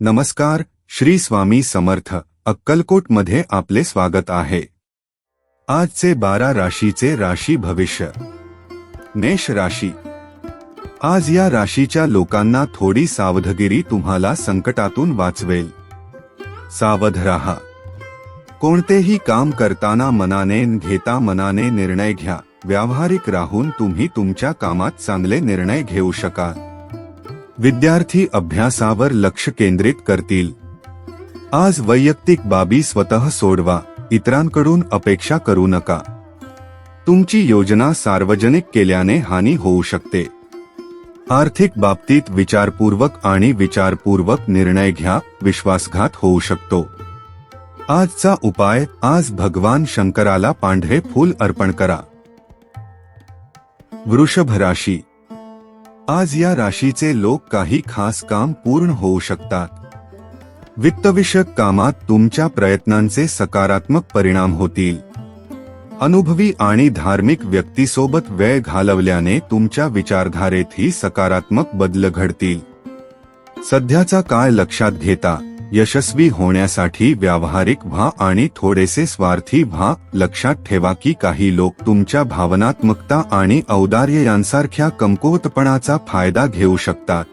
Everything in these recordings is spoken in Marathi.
नमस्कार श्री स्वामी समर्थ अक्कलकोटमध्ये आपले स्वागत आहे. आजचे बारा राशीचे राशी भविष्य. मेष राशी. आज या राशीच्या लोकांना थोडी सावधगिरी तुम्हाला संकटातून वाचवेल. सावध राहा. कोणतेही काम करताना मनाने घेता मनाने निर्णय घ्या. व्यावहारिक राहून तुम्ही तुमच्या कामात चांगले निर्णय घेऊ शकाल. विद्यार्थी अभ्यासावर लक्ष केंद्रित करतील. आज वैयक्तिक बाबी स्वतः सोडवा इतरांकडून अपेक्षा करू नका. तुमची योजना सार्वजनिक केल्याने हानी होऊ शकते. आर्थिक बाबतीत विचारपूर्वक आणि विचारपूर्वक निर्णय घ्या विश्वासघात होऊ शकतो. आजचा उपाय आज भगवान शंकराला पांढरे फूल अर्पण करा. वृषभ राशी आज या राशीचे लोक काही खास काम पूर्ण होऊ शकतात. वित्तविषयक कामात तुमच्या प्रयत्नांचे सकारात्मक परिणाम होतील. अनुभवी आणि धार्मिक व्यक्तीसोबत वेळ घालवल्याने तुमच्या विचारधारेतही सकारात्मक बदल घडतील. सध्याचा काळ लक्षात घेता. यशस्वी होण्यासाठी व्यावहारिक व्हा आणि थोडेसे स्वार्थी व्हा. लक्षात ठेवा की काही लोक तुमच्या भावनात्मकता आणि औदार्य यांसारख्या कमकुवतपणाचा फायदा घेऊ शकतात.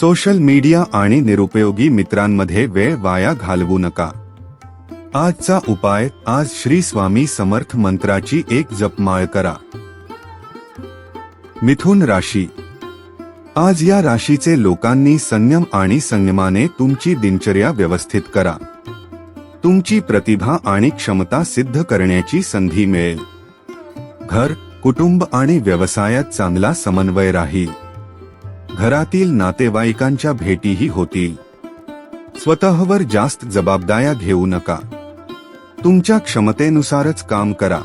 सोशल मीडिया आणि निरुपयोगी मित्रांमध्ये वेळ वाया घालवू नका. आजचा उपाय आज श्री स्वामी समर्थ मंत्राची एक जपमाळ करा. मिथुन राशी आज या राशीचे लोकांनी संयम आणि संयमाने तुमची दिनचर्या व्यवस्थित करा. तुमची प्रतिभा आणि क्षमता सिद्ध करण्याची संधी मिळेल. घर कुटुंब आणि व्यवसायात चांगला समन्वय राहील. घरातील नातेवाईकांच्या भेटीही होतील. स्वतःवर जास्त जबाबदाऱ्या घेऊ नका. तुमच्या क्षमतेनुसारच काम करा.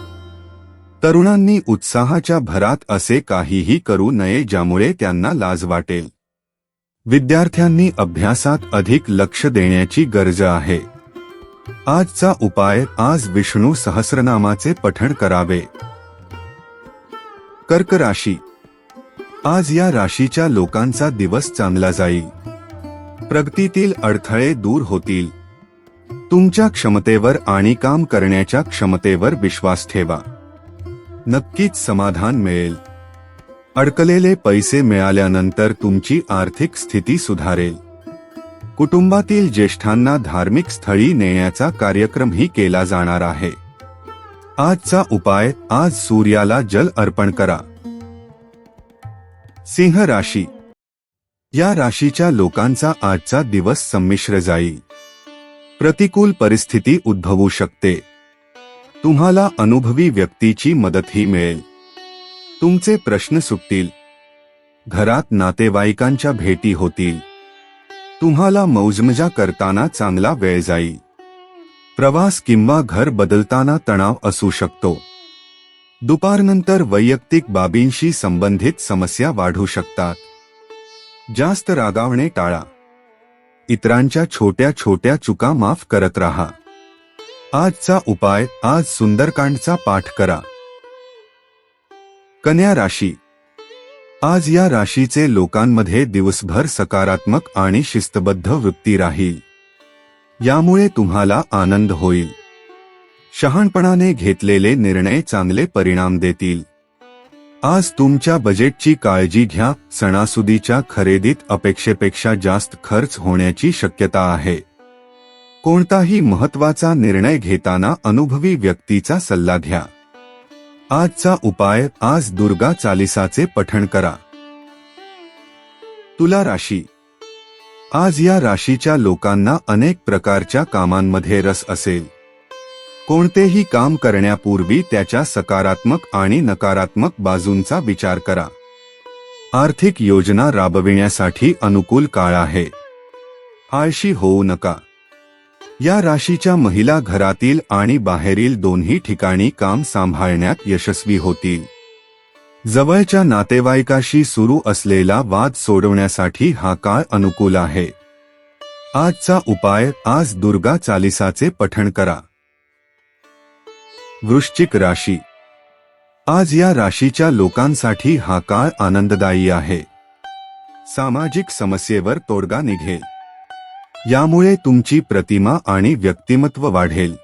तरुणांनी उत्साहाच्या भरात असे काहीही करू नये ज्यामुळे त्यांना लाज वाटेल. विद्यार्थ्यांनी अभ्यासात अधिक लक्ष देण्याची गरज आहे. आजचा उपाय आज विष्णू सहस्रनामाचे पठण करावे. कर्क राशी. आज या राशीच्या लोकांचा दिवस चांगला जाईल. प्रगतीतील अडथळे दूर होतील. तुमच्या क्षमतेवर आणि काम करण्याच्या क्षमतेवर विश्वास ठेवा. नक्कीच समाधान मिळेल. अडकलेले पैसे मिळाल्यानंतर तुमची आर्थिक स्थिती सुधारेल. कुटुंबातील ज्येष्ठांना धार्मिक स्थळी नेण्याचा कार्यक्रमही केला जाणार आहे. आजचा उपाय आज सूर्याला जल अर्पण करा. सिंह राशी. या राशीच्या लोकांचा आजचा दिवस संमिश्र जाईल. प्रतिकूल परिस्थिती उद्भवू शकते. तुम्हाला अनुभवी व्यक्तीची मदतही मिळेल. तुमचे प्रश्न सुटतील. घरात नातेवाईकांच्या भेटी होतील. तुम्हाला मौजमजा करताना चांगला वेळ जाईल. प्रवास किंवा घर बदलताना तणाव असू शकतो. दुपारनंतर वैयक्तिक बाबींशी संबंधित समस्या वाढू शकतात. जास्त रागावणे टाळा. इतरांच्या छोट्या छोट्या चुका माफ करत राहा. आजचा उपाय आज सुंदरकांडचा पाठ करा. कन्या राशी. आज या राशीचे लोकांमध्ये दिवसभर सकारात्मक आणि शिस्तबद्ध वृत्ती राहील. यामुळे तुम्हाला आनंद होईल. शहाणपणाने घेतलेले निर्णय चांगले परिणाम देतील. आज तुमच्या बजेटची काळजी घ्या सणासुदीच्या खरेदीत अपेक्षेपेक्षा जास्त खर्च होण्याची शक्यता आहे. कोणताही महत्त्वाचा निर्णय घेताना अनुभवी व्यक्तीचा सल्ला घ्या. आजचा उपाय आज दुर्गा चालिसाचे पठण करा. तुला राशी. आज या राशीच्या लोकांना अनेक प्रकारच्या कामांमध्ये रस असेल. कोणतेही काम करण्यापूर्वी त्याच्या सकारात्मक आणि नकारात्मक बाजूंचा विचार करा. आर्थिक योजना राबविण्यासाठी अनुकूल काळ आहे. आळशी होऊ नका. या राशीच्या महिला घरातील आणि बाहेरील दोन्ही ठिकाणी काम सांभाळण्यात यशस्वी होतील. जवळच्या नातेवाईकाशी सुरू असलेला वाद सोडवण्यासाठी हा काळ अनुकूल आहे. आजचा उपाय आज दुर्गा चालिसाचे पठण करा. वृश्चिक राशी. आज या राशीच्या लोकांसाठी हा काळ आनंददायी आहे. सामाजिक समस्येवर तोडगा निघेल. यामुळे तुमची प्रतिमा आणि व्यक्तिमत्व वाढेल.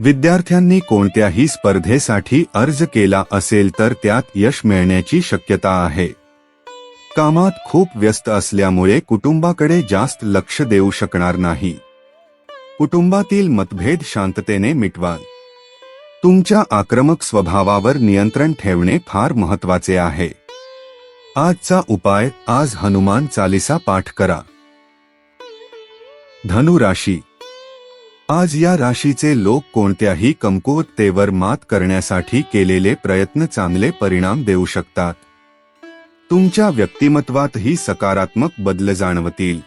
विद्यार्थ्यांनी कोणत्याही स्पर्धेसाठी अर्ज केला असेल तर त्यात यश मिळण्याची शक्यता आहे. कामात खूप व्यस्त असल्यामुळे कुटुंबाकडे जास्त लक्ष देऊ शकणार नाही. कुटुंबातील मतभेद शांततेने मिटवाल. तुमच्या आक्रमक स्वभावावर नियंत्रण ठेवणे फार महत्त्वाचे आहे. आजचा उपाय आज हनुमान चालिसा पाठ करा. धनु राशी आज या राशीचे लोक कोणत्याही कमकुवतेवर मात करण्यासाठी केलेले प्रयत्न चांगले परिणाम देऊ शकतात. तुमच्या व्यक्तिमत्वातही सकारात्मक बदल जाणवतील.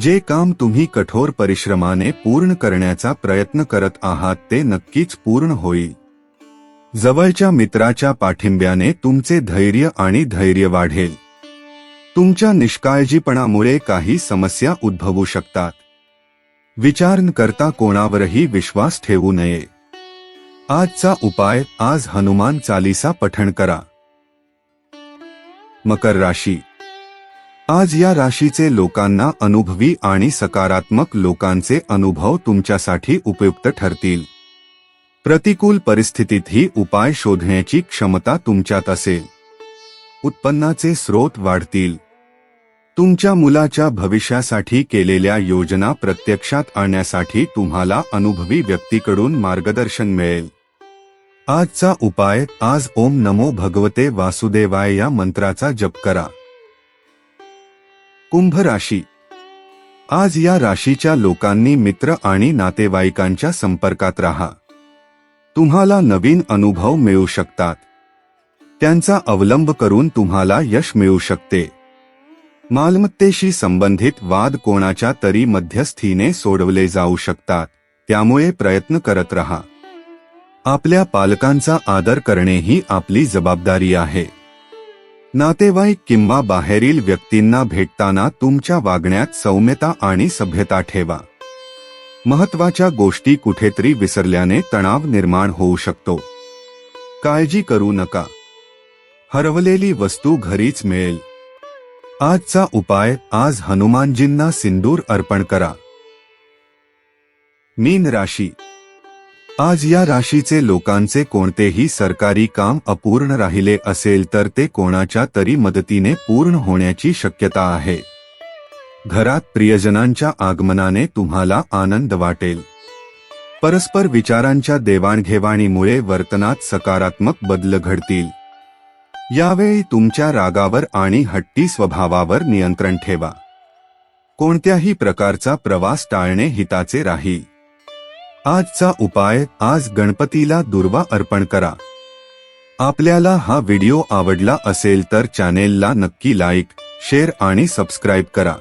जे काम तुम्ही कठोर परिश्रमाने पूर्ण करण्याचा प्रयत्न करत आहात ते नक्कीच पूर्ण होईल. जवळच्या मित्राच्या पाठिंब्याने तुमचे धैर्य आणि धैर्य वाढेल. तुमच्या निष्काळजीपणामुळे काही समस्या उद्भवू शकतात. विचार न करता कोणावरही विश्वास ठेवू नये. आजचा उपाय आज हनुमान चालीसा पठण करा. मकर राशी. आज या राशीचे लोकांना अनुभवी आणि सकारात्मक लोकांचे अनुभव तुमच्यासाठी उपयुक्त ठरतील. प्रतिकूल परिस्थितीतही उपाय शोधण्याची क्षमता तुमच्यात असेल. उत्पन्नाचे स्रोत वाढतील. तुमच्या मुलाच्या भविष्यासाठी केलेल्या योजना प्रत्यक्षात आणण्यासाठी तुम्हाला अनुभवी व्यक्तीकडून मार्गदर्शन मिळेल. आजचा उपाय आज ओम नमो भगवते वासुदेवाय या मंत्राचा जप करा. कुंभ राशी. आज या राशीच्या लोकांनी मित्र आणि नातेवाईकांच्या संपर्कात राहा. तुम्हाला नवीन अनुभव मिळू शकतात. त्यांचा अवलंब करून तुम्हाला यश मिळू शकते. मालमत्तेशी संबंधित वाद कोणाच्या तरी मध्यस्थीने सोडवले जाऊ शकतात त्यामुळे प्रयत्न करत रहा. आपल्या पालकांचा आदर करणे ही आपली जबाबदारी आहे. नातेवाईक किंवा बाहेरील व्यक्तींना भेटताना तुमच्या वागण्यात सौम्यता आणि सभ्यता ठेवा. महत्त्वाच्या गोष्टी कुठेतरी विसरल्याने तणाव निर्माण होऊ शकतो. काळजी करू नका. हरवलेली वस्तू घरीच मिळेल. आजचा उपाय आज हनुमानजींना सिंदूर अर्पण करा. मीन राशी. आज या राशीचे लोकांचे कोणतेही सरकारी काम अपूर्ण राहिले असेल तर ते कोणाच्या तरी मदतीने पूर्ण होण्याची शक्यता आहे. घरात प्रियजनांच्या आगमनाने तुम्हाला आनंद वाटेल. परस्पर विचारांच्या देवाणघेवाणीमुळे वर्तनात सकारात्मक बदल घडतील. यावेळी तुमच्या रागावर आणि हट्टी स्वभावावर नियंत्रण ठेवा. कोणत्याही प्रकारचा प्रवास टाळणे हिताचे राहील आजचा उपाय आज गणपतीला दुर्वा अर्पण करा. आपल्याला हा व्हिडिओ आवडला असेल तर चॅनेलला नक्की लाईक शेअर आणि सबस्क्राईब करा.